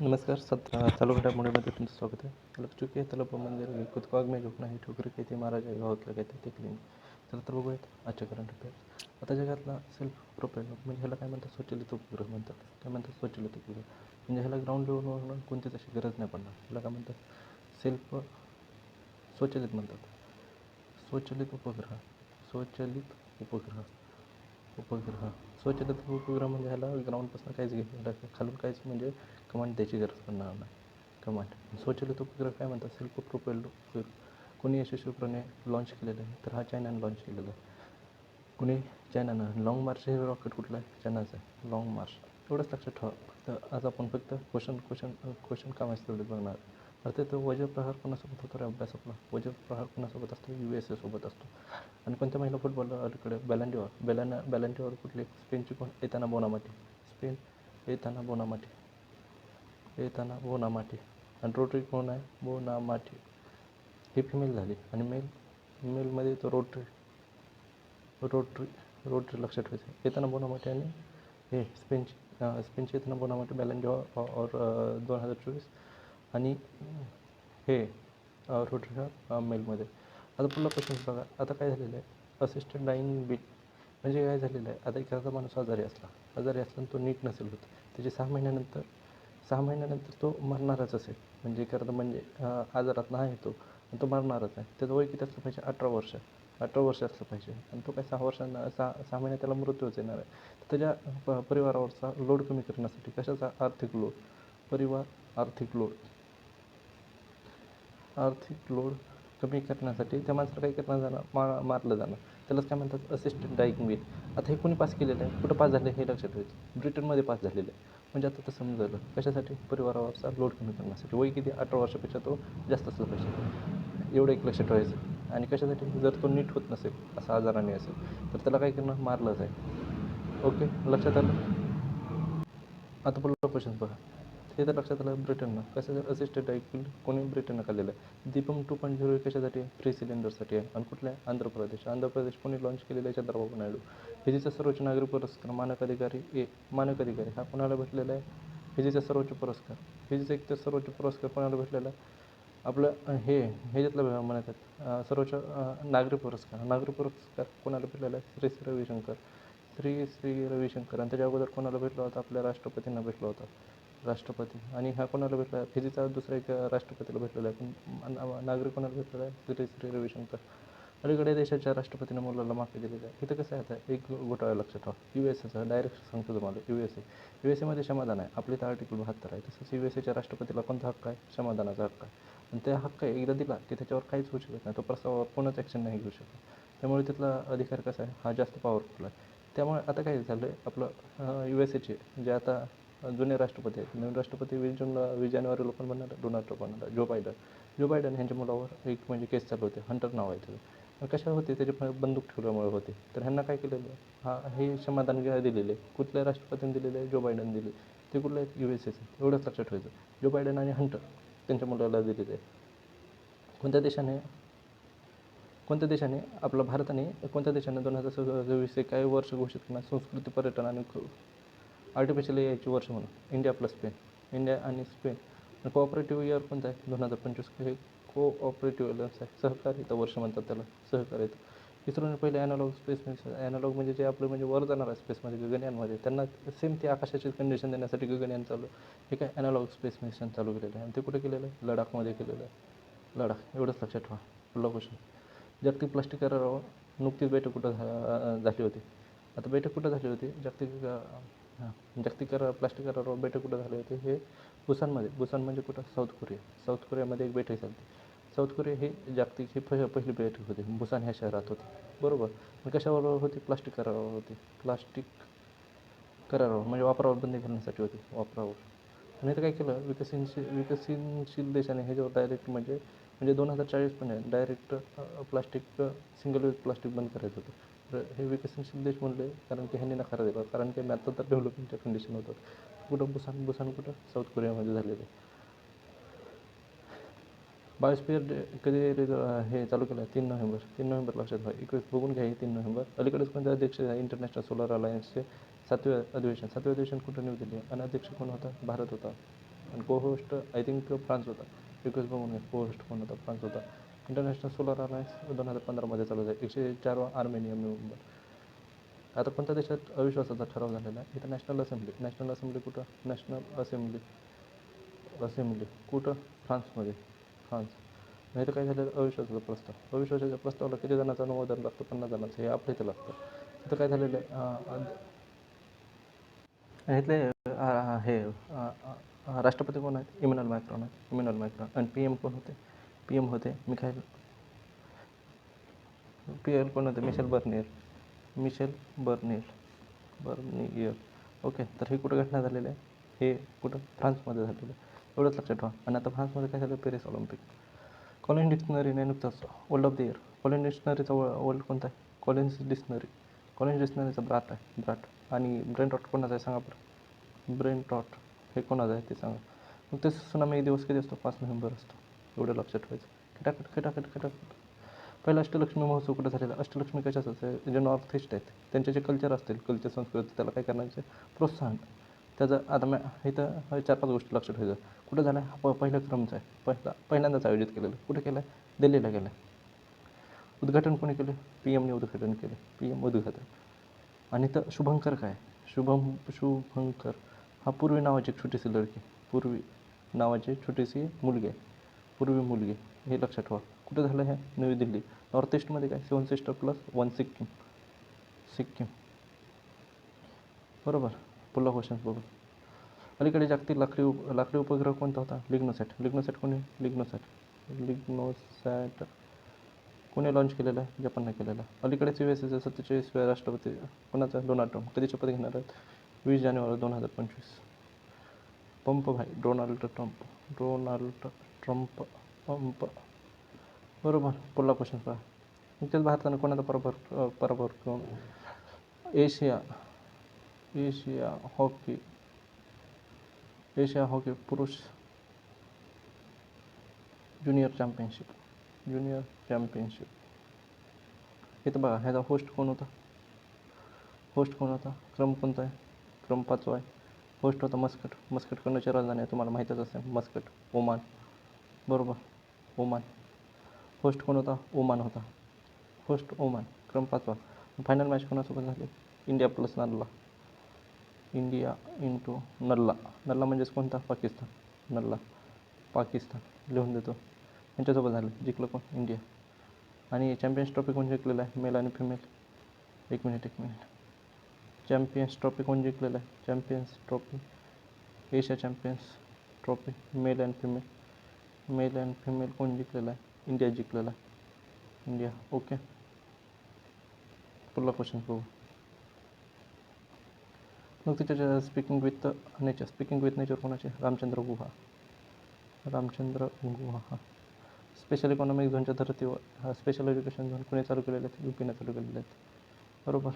नमस्कार सत्र चालू घडामोडीमध्ये तुमचं स्वागत आहे. लग चुकी तलप मंदिर कुतकाग में झोपणं ही ठोकरी काही ते महाराज आहे गावातलं काही ते क्लीन चला तर बघूयात आजच्या करंट अफेअर्स आता जगातला सेल्फ प्रोपेल म्हणजे ह्याला काय म्हणतात? स्वच्छलित उपग्रह म्हणतात. काय म्हणतात? स्वच्छलित उपग्रह. म्हणजे ह्याला ग्राउंड लेवलवर कोणतीच अशी गरज नाही पडणार. ह्याला काय म्हणतात? सेल्फ स्वच्छलित म्हणतात. स्वच्छलित उपग्रह. स्वच्छलित उपग्रह. उपग्रह स्वच्छता उपग्रह म्हणजे ह्याला ग्राउंडपासून काहीच घ्यायचं खालून काहीच म्हणजे कमांड द्यायची गरज पडणार नाही. कमांड स्वच्छलित उपग्रह काय म्हणतात? सेल्फ प्रोपेल्ड कोणी यशस्वीपणे लॉन्च केलेलं आहे? तर हा चायनानं लॉन्च केलेला आहे. कुणी? चायनानं. लॉंग मार्च हे रॉकेट कुठलं आहे? चायनाचं आहे. लॉंग मार्च एवढंच लक्षात ठेवा. फक्त आज आपण फक्त क्वेश्चन क्वेश्चन क्वेश्चन कामाचं तेवढे बघणार. आता तो वज्रप्रहार कोणासोबत होतो? रे अभ्यास आपला वज्रप्रहार कोणासोबत असतो? यू एस एसोबत असतो. आणि कोणत्या महिला फुटबॉल अलीकडे? बॅलंडिओर बॅलन बॅलंडिओर कुठली? स्पेनची कोण? येताना बोनामाटी. स्पेन येताना बोनामाटी. येताना बोनामाटी. आणि रोटरी कोण आहे? बोनामाटी. ही फिमेल झाली. आणि मेल मेलमध्ये तो रोटरी. रोटरी रोटरी लक्षात ठेवायचं. येताना बोनामाटी आणि हे स्पेनची स्पेनची येताना बोनामाटी बॅलंडिओर और दोन हजार चोवीस. आणि हे रोटरी मेलमध्ये आता पुढला क्वेश्चन बघा. आता काय झालेलं आहे? असिस्टंट डाईंग बिल म्हणजे काय झालेलं आहे? आता एखादा माणूस आजारी असला. आजारी असला तो नीट नसेल होत. त्याचे सहा महिन्यानंतर सहा महिन्यानंतर तो मरणारच असेल. म्हणजे एखादा म्हणजे आजारात नाही तो आणि तो मरणारच आहे. त्याचं वय किती असलं पाहिजे? अठरा वर्ष. अठरा वर्ष असलं पाहिजे. आणि तो काय सहा वर्षांना सहा सहा महिन्यात त्याला मृत्यूच येणार आहे. तर त्याच्या प परिवारावरचा लोड कमी करण्यासाठी कशाचा आर्थिक लोड परिवार आर्थिक लोड आर्थिक लोड कमी करण्यासाठी त्या माणसाला काही करणार जाणं मा मारलं जाणं त्यालाच काय म्हणतात असिस्टंट डायकिंग बिल आता हे कोणी पास केलेलं आहे? कुठं पास झालं हे लक्षात ठेवायचं. ब्रिटनमध्ये पास झालेलं आहे. म्हणजे आता तसं समजलं कशासाठी? परिवारावरचा लोड कमी करण्यासाठी. वय किती? अठरा वर्षापेक्षा तो जास्त असला पाहिजे. एवढं एक लक्षात ठेवायचं. आणि कशासाठी? जर तो नीट होत नसेल असा आजाराने असेल तर त्याला काय करणं? मारलंच आहे. ओके? लक्षात आलं? आता पुढला क्वेश्चन बघा हे तर लक्षात आलं ब्रिटननं. कसं असिस्टंट ऐकून कोणी ब्रिटननं काढलेलं आहे? दीपम टू पॉईंट झिरो कशासाठी आहे? फ्री सिलेंडरसाठी आहे. आणि कुठल्या? आहे आंध्र प्रदेश. आंध्र प्रदेश कोणी लॉन्च केलेलं आहे? चंद्रबाबू नायडू. फिजीचा सर्वोच्च नागरी पुरस्कार मानक अधिकारी ए मानक अधिकारी. हा कोणाला भेटलेला आहे? फिजीचा सर्वोच्च पुरस्कार. फिजीचा एक तर सर्वोच्च पुरस्कार कोणाला भेटलेला आहे? आपलं हे ह्याच्यातलं म्हणतात सर्वोच्च नागरी पुरस्कार. नागरी पुरस्कार कोणाला भेटलेला आहे? श्री श्री रविशंकर. श्री श्री रविशंकर. आणि त्याच्या अगोदर कोणाला भेटला होता? आपल्या राष्ट्रपतींना भेटला होता. राष्ट्रपती. आणि हा कोणाला भेटला? फिजीचा दुसरा एक राष्ट्रपतीला भेटलेला आहे. पण नागरिक कोणाला भेटलेला आहे? श्री श्री रविशंकर. अलीकडे देशाच्या राष्ट्रपतीनं मुलाला माफी दिलेली आहे. इथं कसं आहे आता? एक घोटाळा लक्षात ठेवा. यू एस एचा डायरेक्ट सांगतो तुम्हाला. U S A U S एमध्ये समाधान आहे. आपली तर आर्टिकल बहात्तर आहे. तसंच यू एस एच्या राष्ट्रपतीला कोणता हक्क आहे? समाधानाचा हक्क आहे. आणि त्या हक्क आहे एकदा दिला की त्याच्यावर काहीच होऊ शकत नाही. तो प्रस्तावावर कोणच ॲक्शन नाही घेऊ शकत. त्यामुळे तिथला अधिकार कसा आहे? हा जास्त पॉवरफुल आहे. त्यामुळे आता काय झालं आहे आपलं यू एस एचे जे आता जुने राष्ट्रपती आहेत. नवीन राष्ट्रपती वीस जूनला वीस जानेवारीला पण बनणार डोनाल्ड ट्रम्प बनणार जो बायडन जो बायडन ह्यांच्या मुलावर एक म्हणजे केस चालू होते. हंटर नाव आहे त्याचं. कशा होते? त्याचे बंदूक ठेवल्यामुळे होते. तर ह्यांना काय केलेलं हा हे समाधान दिलेले कुठल्या राष्ट्रपतीने दिलेले आहे? जो बायडन दिले ते कुठलं आहेत? यू एस एस एवढंच लक्षात ठेवायचं. जो बायडन आणि हंटर त्यांच्या मुलाला दिलेले आहे कोणत्या देशाने? कोणत्या देशाने? आपला भारताने कोणत्या देशाने दोन हजार सव्वीस काय वर्ष घोषित करणार? संस्कृती पर्यटन आणि आर्टिफिशियल यायची वर्ष म्हणून. इंडिया प्लस स्पेन इंडिया आणि स्पेन कोऑपरेटिव्ह इयर कोणता आहे. दोन हजार पंचवीस हे कोऑपरेटिव्ह एलन्स आहे. सहकार्यचं वर्ष म्हणतात त्याला. सहकार्यचं इस्रोने पहिले ॲनालॉग स्पेस मिशन ॲनालॉग म्हणजे जे आपलं म्हणजे वर जाणार आहे स्पेसमध्ये गगनयानमध्ये त्यांना सेम ते आकाशाची कंडिशन देण्यासाठी गगनयान चालू. हे काय ॲनालॉग स्पेस मिशन चालू केलेलं आहे. आणि ते कुठे केलेलं आहे? लडाखमध्ये केलेलं आहे. लडाख. एवढंच लक्षात ठेवा. पुढला क्वेश्चन जागतिक प्लास्टिक करारावर नुकतीच बैठक कुठं झा झाली होती? आता बैठक कुठं झाली होती? जागतिक हां. जागतिक करार प्लास्टिक करारावर बैठक कुठं झाले होते? हे बुसानमध्ये. बुसान म्हणजे कुठं? South Korea. साऊथ कोरियामध्ये एक बैठक झाली साऊथ कोरिया ही जागतिक हे पहि पहिली बैठक होती. बुसान ह्या शहरात होती. बरोबर? आणि कशावर होती? प्लास्टिक करारावर होती. प्लास्टिक करारावर म्हणजे वापरावर बंदी घालण्यासाठी होती. वापरावर. आणि तर काय केलं? विकसनशील विकसनशील देशाने ह्याच्यावर डायरेक्ट म्हणजे म्हणजे दोन हजार चाळीसपर्यंत direct plastic single use plastic बंद करायचं होतं. तर हे विकसनशील देश म्हणले कारण की ह्यांनी नकार दिला. कारण की आता तर डेव्हलपमेंटच्या कंडिशन होतात कुठं बुसान बुसान कुठं? साऊथ कोरियामध्ये झालेलं आहे. डे कधी हे चालू केलं? आहे तीन नोव्हेंबर. तीन नोव्हेंबर लक्षात घ्या एकवीस बघून घ्या तीन नोव्हेंबर. अलीकडेच कोणत्या अध्यक्ष इंटरनॅशनल सोलर अलायन्सचे सातवे अधिवेशन. सातवे अधिवेशन कुठं न्यू दिली आणि अध्यक्ष कोण होता? भारत होता. आणि co host I think France होता. रिक्वेस्ट बघून घ्या. को होस्ट कोण होता? फ्रान्स होता. इंटरनॅशनल सोलर अलायन्स दोन हजार पंधरामध्ये चालू आहे एकशे चार आर्मेनियम नोव्हेंबर आता कोणत्या देशात अविश्वासाचा ठराव झालेला आहे? इथं नॅशनल असेंब्ली. नॅशनल असेंब्ली कुठं? National assembly. असेंब्ली. कुठं? फ्रान्समध्ये. फ्रान्स. नाही तर काय झालेलं? अविश्वासाचा प्रस्ताव. अविश्वासाच्या प्रस्तावाला किती जणांचा अनुमोदन लागतं? पन्नास जणांचं. हे आपल्या इथं लागतं. इथं काय झालेलं आहे? इथले हे राष्ट्रपती कोण आहेत? इम्युनल मॅक्रॉन आहेत. Emmanuel Macron. आणि पी एम कोण होते? पी एम होते मिखाईल पी एल कोण होते Michel Barnier Michel Barnier Barnier okay तर हे कुठं घटना झालेली आहे? हे कुठं? फ्रान्समध्ये झालेलं आहे. एवढंच लक्षात ठेवा. आणि आता फ्रान्समध्ये काय झालं? पेरिस ऑलिम्पिक कॉलिन डिक्शनरीने नुकताच world of the year Collin डिक्शनरीचा world कोणता आहे? कॉलिन्स डिक्शनरी कॉलिन डिक्शनरीचा ब्राट आहे ब्राट. आणि ब्रेन टॉट कोणाचा आहे सांगा बरं? ब्रेन टॉट हे कोणाचं आहे ते सांगा. मग ते सुनामी दिवस किती असतो? पाच नोव्हेंबर असतो. एवढं लक्षात ठेवायचं. खटाखट खटाखट खटाखट. पहिला अष्टलक्ष्मी महोत्सव कुठं झालेला? अष्टलक्ष्मी कशाचं? आहे जे नॉर्थ ईस्ट आहेत. त्यांचे जे कल्चर असतील कल्चर संस्कृती त्याला काय करण्याचे? प्रोत्साहन. त्याचं आता मॅ इथं चार पाच गोष्टी लक्षात ठेवायचं. कुठं झालं? आहे हा प पहिल्या क्रमचा आहे. पहिला पहिल्यांदाच आयोजित केलेलं. कुठे केलं? आहे दिल्लीला केलं आहे उद्घाटन कोणी केलं? पी एमने उद्घाटन केलं. पी एम उद्घाटन. आणि तर शुभंकर काय? शुभम शुभंकर. हा पूर्वी नावाची एक छोटीशी लडकी. पूर्वी नावाची छोटीशी मुलगी आहे. पूर्वी मुलगी हे लक्षात ठेवा. कुठं झालं हे? नवी दिल्ली. नॉर्थ ईस्टमध्ये काय? Seven sister plus one Sikkim Sikkim बरोबर. पुढला क्वेश्चन बघू. अलीकडे जागतिक लाकडी उप लाकडी उपग्रह कोणता होता? लिग्नोसॅट लिग्नोसॅट कोणी? लिग्नोसॅट लिग्नोसॅट कोणी लॉन्च केलेलं आहे? जपानने केलेलं आहे. अलीकडेच यू एस एचा सत्तेचाळीसव्या राष्ट्रपती कोणाचा? डोनाल्ड ट्रम्प कधी शपथ घेणार आहेत? वीस जानेवारी दोन हजार पंचवीस. पंप भाई डोनाल्ड ट्रम्प डोनाल्ड ट्रंप पंप बरोबर, पुढला क्वेश्चन पहा. नुकत्याच भारतानं कोणाचा पराभव पराभव करून Asia. Asia hockey. Asia hockey पुरुष ज्युनियर चॅम्पियनशिप ज्युनियर चॅम्पियनशिप इथं बघा, ह्याचा होस्ट कोण होता? होस्ट कोण होता? क्रम कोणता आहे? क्रम पाचवा आहे. होस्ट होता मस्कट. मस्कट करण्याची राजधानी आहे, तुम्हाला माहीतच असेल. Muscat, Oman. बरोबर. ओमान. होस्ट कोण होता? ओमान होता. Host Oman. क्रम पाचवा. फायनल मॅच कोणासोबत झाली? इंडिया प्लस नल्ला. इंडिया इंटू नल्ला. नल्ला म्हणजेच कोणता? पाकिस्तान. नल्ला. पाकिस्तान. लिहून देतो. यांच्यासोबत झालं. जिंकलं कोण? इंडिया आणि चॅम्पियन्स ट्रॉफी कोण जिंकलेला आहे? मेल आणि फिमेल एक मिनिट एक मिनिट चॅम्पियन्स ट्रॉफी कोण जिंकलेला आहे? Champions trophy Asia champions trophy male and female male and female कोण जिंकलेला आहे? इंडिया जिंकलेला आहे. इंडिया ओके पुढला क्वेश्चन बघू. मग त्याच्या speaking with nature speaking with nature कोणाचे? रामचंद्र गुहा. रामचंद्र गुहा. हा स्पेशल इकॉनॉमिक झोनच्या धर्तीवर हा स्पेशल एज्युकेशन झोन कोणी चालू केलेले आहेत? युपीने चालू केलेले आहेत. बरोबर.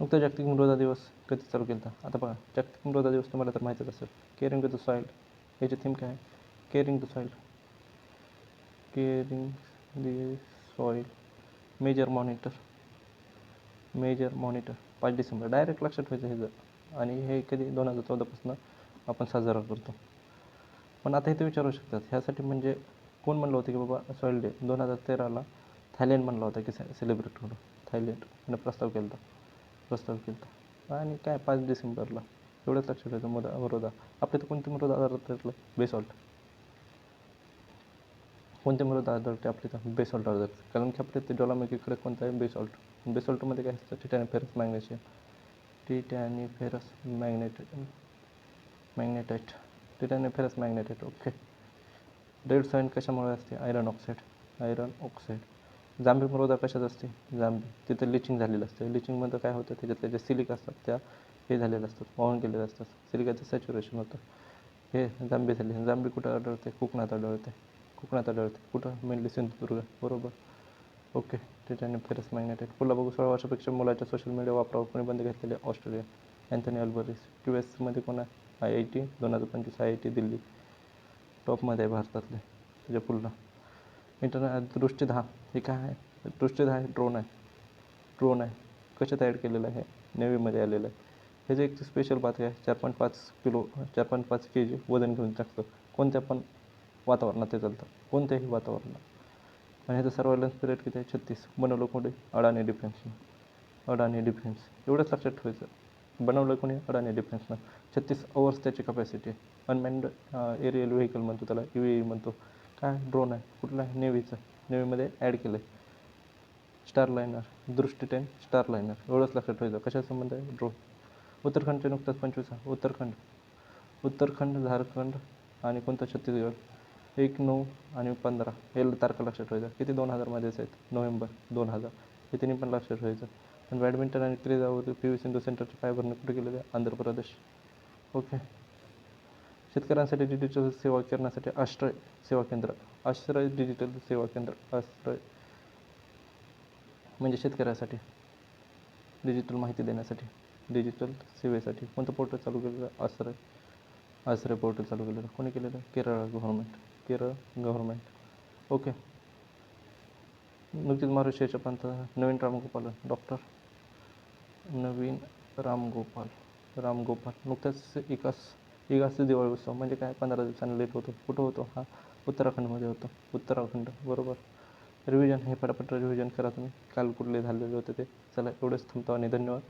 मग जागतिक मृदा दिवस कधी चालू केला होता आता बघा जागतिक मृदा दिवस तुम्हाला तर माहीतच असेल. केअरिंग द सॉईल याची थीम काय आहे caring the soil caring the soil major monitor major monitor पाच डिसेंबर. डायरेक्ट लक्षात ठेवायचं हे जर. आणि हे कधी? दोन हजार चौदापासून आपण साजरा करतो. पण आता इथे विचारू शकतात. ह्यासाठी म्हणजे कोण म्हणलं होतं की बाबा सॉईल डे दोन हजार तेराला थायलंड म्हणला होता की सेलिब्रेट करू थायलंड. प्रस्ताव केला होता प्रस्ताव केला होता आणि काय? पाच डिसेंबरला. एवढंच लक्षात ठेवायचं मृदा मृदा. आपल्या तर कोणती मृदा आढळतं बेसॉल्ट कोणते मृदा आढळते आपल्या इथं बेसॉल्ट आढळते कारण की आपल्या इथे ज्वालामुखीकडे कोणतं आहे? बेसॉल्ट बेसॉल्टमध्ये काय असतं? Titaniferous magnesium titaniferous magnet magnetite titaniferous magnetite okay red soil कशामुळे असते? आयरन ऑक्साईड आयरन ऑक्साईड जांभी मृदा कशात असते? जांभी. तिथे लिचिंग झालेलं असते. लिचिंगमध्ये काय होतं? त्याच्यातल्या ज्या सिलिक असतात त्या हे झालेलं असतात वाहून केलेलं असतात सिलिकाचं सॅच्युरेशन होतं. हे जांबी झाली जांबी कुठं आढळते? कोकणात आढळते. कोकणात आढळते. कुठं? मेनली सिंधुदुर्ग. बरोबर? ओके. टिटॅनी फेरस मॅग्नेटाईट पुन्हा बघू सोळा वर्षापेक्षा मुलाच्या सोशल मीडिया वापरावर कोणी बंद घेतलेले? ऑस्ट्रेलिया. अँथनी अल्बरिस यू एसमध्ये कोण आहे? आय आय टी दोन हजार पंचवीस आय आय टी दिल्ली. टॉपमध्ये आहे भारतातले. त्याच्या पुलला इंटरनेट दृष्टीधा हे. काय आहे? दृष्टीधा हे ड्रोन आहे. ड्रोन आहे. कशात तयार केलेलं आहे? नेव्हीमध्ये आलेलं आहे. ह्याचं एक स्पेशल बात आहे चार पॉईंट पाच किलो चार पॉईंट पाच के जी वजन घेऊन टाकतं. कोणत्या पण वातावरणात ते चालतं. कोणत्याही वातावरणात. आणि ह्याचं सर्वायलन्स पिरियड किती आहे? छत्तीस. बनवलं कोणी? अडाणी डिफेन्सनं अडाणी डिफेन्स एवढंच लक्षात ठेवायचं. बनवलं कोणी? अडाणी डिफेन्सनं छत्तीस अवर्स त्याची कपॅसिटी आहे अनमॅन्ड एरियल व्हेकल म्हणतो त्याला. यू ए म्हणतो. काय? ड्रोन आहे. कुठला? आहे नेव्हीचं नेव्हीमध्ये ॲड केलं आहे star liner Drishti ten star liner एवढंच लक्षात ठेवायचं. कशा संबंध आहे? ड्रोन उत्तराखंडचे नुकताच पंचवीस आहे. उत्तराखंड उत्तराखंड झारखंड आणि कोणतं? छत्तीसगड. एक नऊ आणि पंधरा. हे तारखा लक्षात ठेवायचं. किती? दोन हजारमध्येच आहेत. नोव्हेंबर दोन हजार. हे तिन्ही पण लक्षात ठेवायचं. आणि बॅडमिंटन आणि क्रीडावर पी. व्ही. सिंधू सेंटरचे फायबरने कुठे गेलेलं आहे आंध्र प्रदेश. ओके. शेतकऱ्यांसाठी डिजिटल सेवा करण्यासाठी आश्रय सेवा केंद्र. आश्रय डिजिटल सेवा केंद्र. आश्रय. म्हणजे शेतकऱ्यासाठी डिजिटल माहिती देण्यासाठी. डिजिटल सेवेसाठी कोणतं पोर्टल चालू केलेलं? आश्रय. आश्रय पोर्टल चालू केलेलं. कोणी केलेलं? Kerala government Kerala government okay नुकतीच महाराष्ट्राच्या प्रांतात नवीन रामगोपाल डॉक्टर नवीन रामगोपाल. रामगोपाल. नुकत्याच एकाच एकाच दिवाळी उत्सव. म्हणजे काय? पंधरा दिवसांनी लेट होतो. कुठं होतो? हा उत्तराखंडमध्ये होतो. उत्तराखंड. बरोबर. रिव्हिजन हे पटापट रिव्हिजन करा तुम्ही. काल कुठले झालेले होते ते? चला एवढंच थांबतो आणि धन्यवाद.